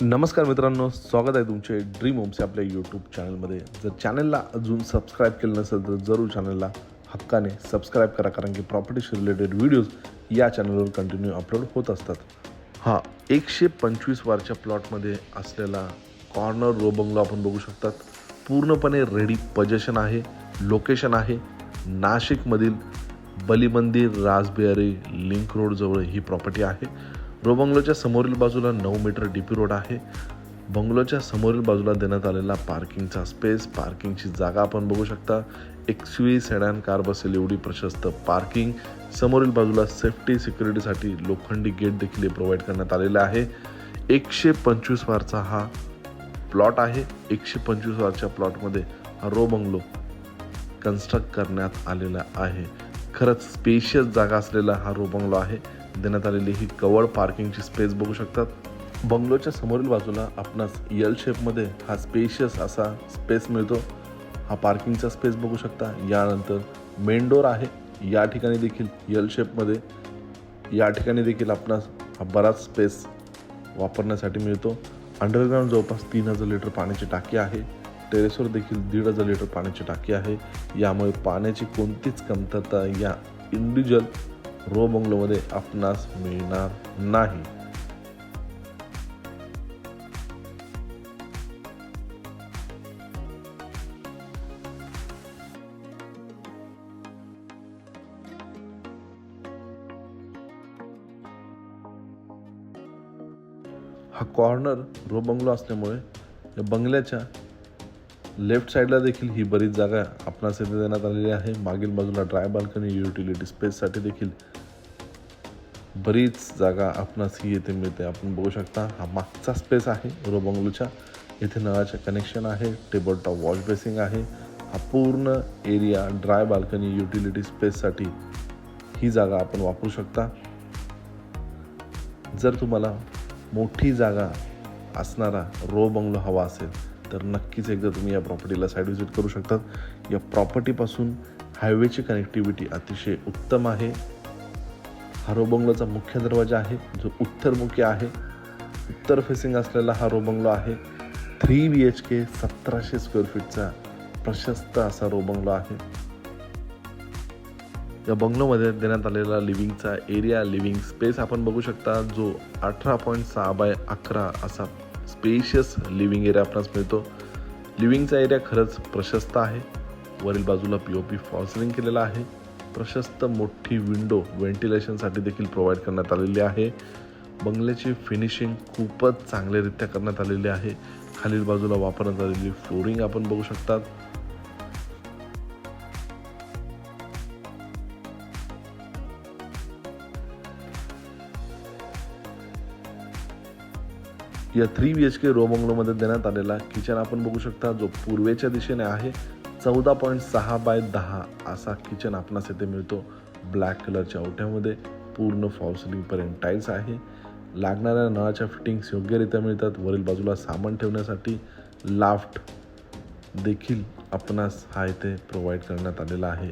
नमस्कार मित्रांनो स्वागत आहे तुमचे ड्रीम होम्स आपल्या यूट्यूब चॅनलमध्ये जर चॅनलला अजून सबस्क्राईब केलं नसेल तर जरूर चॅनलला हक्काने सबस्क्राईब करा कारण की प्रॉपर्टीशी रिलेटेड व्हिडिओज या चॅनलवर कंटिन्यू अपलोड होत असतात. हा एकशे पंचवीस वारच्या प्लॉटमध्ये असलेला कॉर्नर रो बंगलो आपण बघू शकतात. पूर्णपणे रेडी पजेशन आहे लोकेशन आहे. नाशिकमधील बलिमंदिर राजबिहारी लिंक रोडजवळ ही प्रॉपर्टी आहे. ब्रो बंगलोच्या समोरील बाजूला नऊ मीटर डी पी रोड आहे. बंगलोच्या समोरील बाजूला देण्यात आलेला पार्किंगचा स्पेस पार्किंगची जागा आपण बघू शकता. एक्स सेडॅन कार बसेल एवढी प्रशस्त पार्किंग. समोरील बाजूला सेफ्टी सिक्युरिटीसाठी लोखंडी गेट देखील प्रोव्हाइड करण्यात आलेला आहे. एकशे पंचवीस वारचा हा प्लॉट आहे. एकशे पंचवीस वारच्या प्लॉटमध्ये हा रो बंगलो कन्स्ट्रक्ट करण्यात आलेला आहे. खरंच स्पेशियस जागा असलेला हा रो बंगलो आहे. देण्यात आलेली ही कवळ पार्किंगची स्पेस बघू शकतात. बंगलोच्या समोरील बाजूला आपणास यल शेपमध्ये हा स्पेशियस असा स्पेस मिळतो. हा पार्किंगचा स्पेस बघू शकता. यानंतर मेन डोर आहे. या ठिकाणी देखील यल शेपमध्ये या ठिकाणी देखील आपणास हा बराच स्पेस वापरण्यासाठी मिळतो. अंडरग्राऊंड जवळपास तीन हजार लिटर पाण्याची टाकी आहे. टेरेसवर देखील दीड हजार लिटर पाण्याची टाकी आहे. यामुळे पाण्याची कोणतीच कमतरता या इंडिव्हिज्युअल रो बंगलोमध्ये आपणास मिळणार नाही. हा कॉर्नर रो बंगलो असल्यामुळे या बंगल्याच्या लेफ्ट साईडला देखील ही बरीच जागा आपणास येथे देण्यात आलेली आहे. मागील बाजूला ड्राय बाल्कनी युटिलिटी स्पेससाठी देखील बरीच जागा आपणास ही येथे मिळते. आपण बघू शकता हा मागचा स्पेस आहे रो बंगलोच्या इथे नळाचे कनेक्शन आहे टेबल टॉप वॉश बेसिंग आहे. हा पूर्ण एरिया ड्राय बाल्कनी युटिलिटी स्पेससाठी ही जागा आपण वापरू शकता. जर तुम्हाला मोठी जागा असणारा रो बंगलो हवा असेल तर नक्कीच एकदा तुम्ही या प्रॉपर्टीला साईड व्हिजिट करू शकतात या प्रॉपर्टीपासून हायवेची कनेक्टिव्हिटी अतिशय उत्तम आहे. हा रोबंगलोचा मुख्य दरवाजा आहे जो उत्तरमुखी आहे. उत्तर फेसिंग असलेला हा रो बंगलो आहे. थ्री बी एच के सतराशे स्क्वेअर फीटचा प्रशस्त असा रोबंगलो आहे. या बंगलोमध्ये देण्यात आलेला लिव्हिंगचा एरिया लिव्हिंग स्पेस आपण बघू शकता जो अठरा पॉईंट सहा बाय अकरा असा स्पेशियस लिव्हिंग एरिया आपणास मिळतो. लिव्हिंगचा एरिया खरंच प्रशस्त आहे. वरील बाजूला पी ओ पी फॉल्सलिंग केलेला आहे. प्रशस्त मोठी विंडो व्हेंटिलेशनसाठी देखील प्रोव्हाइड करण्यात आलेली आहे. बंगल्याची फिनिशिंग खूपच चांगल्यारित्या करण्यात आलेली आहे. खालील बाजूला वापरण्यात आलेली फ्लोरिंग आपण बघू शकतात. या three B H K row बंगलोमध्ये देण्यात आलेला किचन आपण बघू शकता जो पूर्वेच्या दिशेने आहे. चौदा पॉईंट सहा बाय दहा असा किचन आपणास येथे मिळतो. ब्लॅक कलरच्या ओठ्यामध्ये पूर्ण फॉल्सिलिंगपर्यंत टाईल्स आहे. लागणाऱ्या नळाच्या फिटिंग्स योग्यरित्या मिळतात. वरील बाजूला सामान ठेवण्यासाठी लाफ्ट देखील आपणास हा इथे प्रोव्हाइड करण्यात आलेला आहे.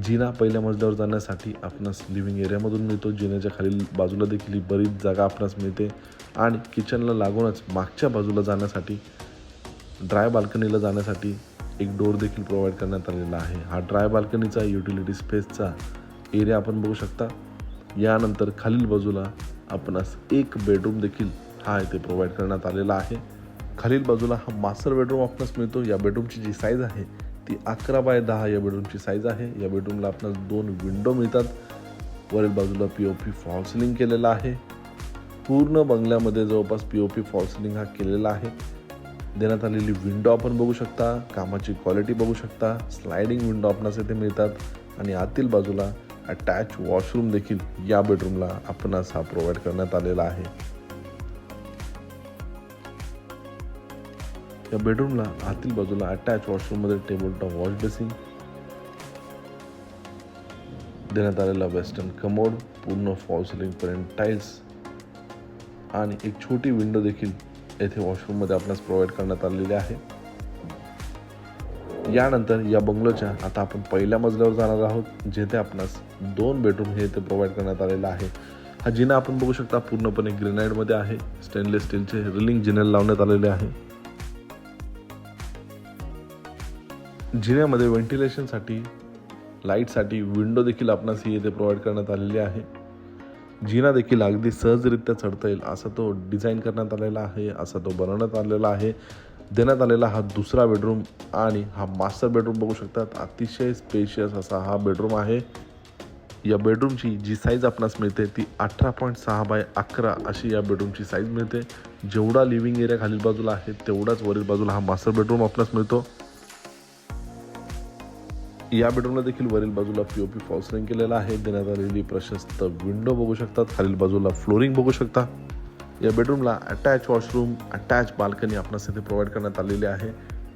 जिना पहिल्या मजल्यावर जाण्यासाठी आपणास लिव्हिंग एरियामधून मिळतो. जिन्याच्या खालील बाजूला देखील ही बरीच जागा आपणास मिळते. आणि किचनला लागूनच मागच्या बाजूला जाण्यासाठी ड्राय बाल्कनीला जाण्यासाठी एक डोर देखील प्रोव्हाइड करण्यात आलेला आहे. हा ड्राय बाल्कनीचा युटिलिटी स्पेसचा एरिया आपण बघू शकता. यानंतर खालील बाजूला आपणास एक बेडरूम देखील हा इथे प्रोव्हाइड करण्यात आलेला आहे. खालील बाजूला हा मास्टर बेडरूम आपणास मिळतो. या बेडरूमची जी साईज आहे ती अकरा बाय दहा या बेडरूमची साईज आहे. या बेडरूमला आपणास दोन विंडो मिळतात. वरील बाजूला पी ओ पी फॉल्सलिंग केलेला आहे. पूर्ण बंगल्यामध्ये जवळपास पी ओ पी फॉल्सलिंग हा केलेला आहे. देण्यात आलेली विंडो आपण बघू शकता कामाची क्वालिटी बघू शकता स्लायडिंग विंडो आपणास येथे मिळतात आणि आतील बाजूला अटॅच वॉशरूम देखील या बेडरूमला आपणास हा प्रोव्हाइड करण्यात आलेला आहे. या बेडरूमला आतील बाजूला अटॅच वॉशरूममध्ये टेबल टॉप वॉश बेसिन देण्यात आलेला वेस्टर्न कमोड पूर्ण फॉल सिलिंगपर्यंत टाईल्स आणि एक छोटी विंडो देखील येथे वॉशरूममध्ये आपणास प्रोव्हाइड करण्यात आलेली आहे. यानंतर या बंगलोच्या आता आपण पहिल्या मजल्यावर जाणार आहोत जेथे आपणास दोन बेडरूम हे इथे प्रोव्हाइड करण्यात आलेलं आहे. हा जिना आपण बघू शकता पूर्णपणे ग्रेनाईडमध्ये आहे. स्टेनलेस स्टीलचे रिलिंग जिनेल लावण्यात आलेले आहे. जिन्यामध्ये व्हेंटिलेशनसाठी लाईटसाठी विंडो देखील आपणास ही येथे प्रोव्हाइड करण्यात आलेली आहे. जिना देखील अगदी सहजरित्या चढता येईल. असा तो डिझाईन करण्यात आलेला आहे असा तो बनवण्यात आलेला आहे. देण्यात आलेला हा दुसरा बेडरूम आणि हा मास्टर बेडरूम बघू शकतात. अतिशय स्पेशियस असा हा बेडरूम आहे. या बेडरूमची जी साईज आपणास मिळते ती अठरा पॉईंट सहा बाय अकरा अशी या बेडरूमची साईज मिळते. जेवढा लिव्हिंग एरिया खालील बाजूला आहे तेवढाच वरील बाजूला हा मास्टर बेडरूम आपणास मिळतो. या बेडरूमला देखील वरील बाजूला पी ओ पी फॉल्सरिंग केलेला आहे. देण्यात आलेली प्रशस्त विंडो बघू शकतात खालील बाजूला फ्लोरिंग बघू शकता. या बेडरूमला अटॅच वॉशरूम अटॅच बाल्कनी आपणास इथे प्रोव्हाइड करण्यात आलेली आहे.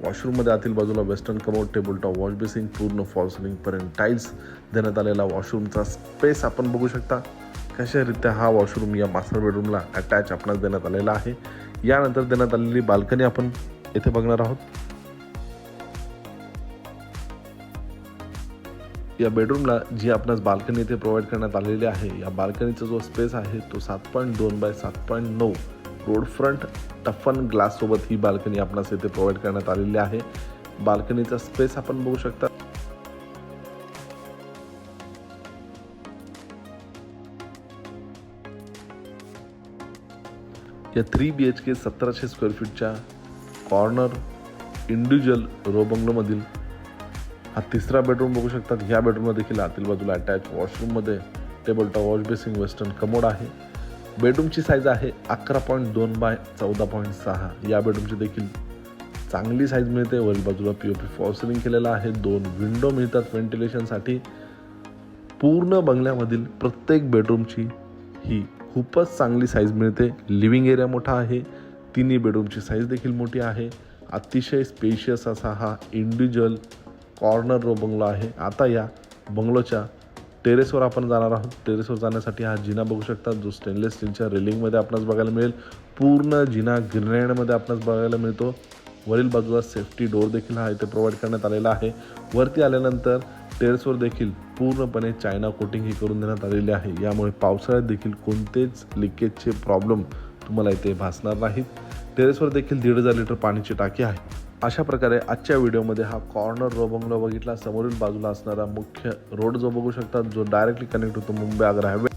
वॉशरूममध्ये आतील बाजूला western commode table top wash basin पूर्ण फॉल्सरिंगपर्यंत टाईल्स देण्यात आलेला वॉशरूमचा स्पेस आपण बघू शकता. कशारीत्या हा वॉशरूम या मास्टर बेडरूमला अटॅच आपणास देण्यात आलेला आहे? यानंतर देण्यात आलेली बाल्कनी आपण येथे बघणार आहोत. या बेडरूमला जी आपणास बाल्कनी इथे प्रोव्हाइड करण्यात आलेली आहे या बाल्कनीचा जो स्पेस आहे तो सात पॉईंट दोन बाय सात पॉईंट नऊ रोड फ्रंट टफन ग्लाससोबत ही बाल्कनी आपणास इथे प्रोव्हाइड करण्यात आलेली आहे. बाल्कनीचा स्पेस आपण बघू शकता. या थ्री बी एच के सतराशे स्क्वेअर फीटच्या कॉर्नर इंडिव्हिज्युअल रो बंगलोमधील हा तिसरा बेडरूम बघू शकतात. ह्या बेडरूममध्ये देखील आतील बाजूला attach वॉशरूममध्ये table top wash basin western commode आहे. बेडरूमची साईज आहे अकरा पॉईंट दोन बाय चौदा पॉईंट सहा. या बेडरूमची देखील चांगली साईज मिळते. वरील बाजूला पी ओ पी फॉल्सरिंग केलेला आहे. दोन विंडो मिळतात व्हेंटिलेशनसाठी पूर्ण बंगल्यामधील प्रत्येक बेडरूमची ही खूपच चांगली साईज मिळते. लिव्हिंग एरिया मोठा आहे. तिन्ही बेडरूमची साईज देखील मोठी आहे. अतिशय स्पेशियस असा हा इंडिव्हिज्युअल कॉर्नर रो बंगलो आहे. आता या बंगलोच्या टेरेसवर आपण जाणार आहोत. टेरेसवर जाण्यासाठी हा जिना बघू शकता. जो स्टेनलेस स्टीलच्या रेलिंगमध्ये आपणास बघायला मिळेल. पूर्ण जिना ग्रेनाईडमध्ये आपणास बघायला मिळतो. वरील बाजूला सेफ्टी डोर देखील हा इथे प्रोव्हाइड करण्यात आलेला आहे. वरती आल्यानंतर टेरेसवर देखील पूर्णपणे चायना कोटिंग ही करून देण्यात आलेली आहे. यामुळे पावसाळ्यात देखील कोणतेच लिकेजचे प्रॉब्लेम तुम्हाला इथे भासणार नाहीत. टेरेसवर देखील दीड हजार लिटर पाण्याची टाकी आहे. अशा प्रकारे आजच्या व्हिडिओमध्ये हा कॉर्नर रो बंगलो बघितला. समोरील बाजूला असणारा मुख्य रोड जो बघू शकता जो डायरेक्टली कनेक्ट होतो मुंबई आग्रा हायवे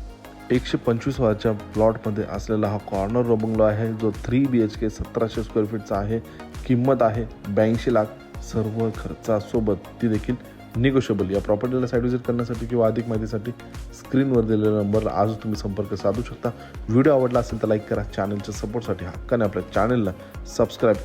एकशे पंचवीस वाच्या प्लॉटमध्ये असलेला हा कॉर्नर रो बंगलो आहे जो थ्री बी एच के सतराशे स्क्वेअर फीटचा आहे. किंमत आहे ब्याऐंशी लाख सर्व खर्चासोबत. ती देखील निगोशिएबल या प्रॉपर्टीला साईट व्हिजिट करण्यासाठी किंवा अधिक माहितीसाठी स्क्रीनवर दिलेल्या नंबरला आज तुम्ही संपर्क साधू शकता. व्हिडिओ आवडला असेल तर लाईक करा. चॅनलच्या सपोर्टसाठी हक्काने आपल्या चॅनलला सबस्क्राईब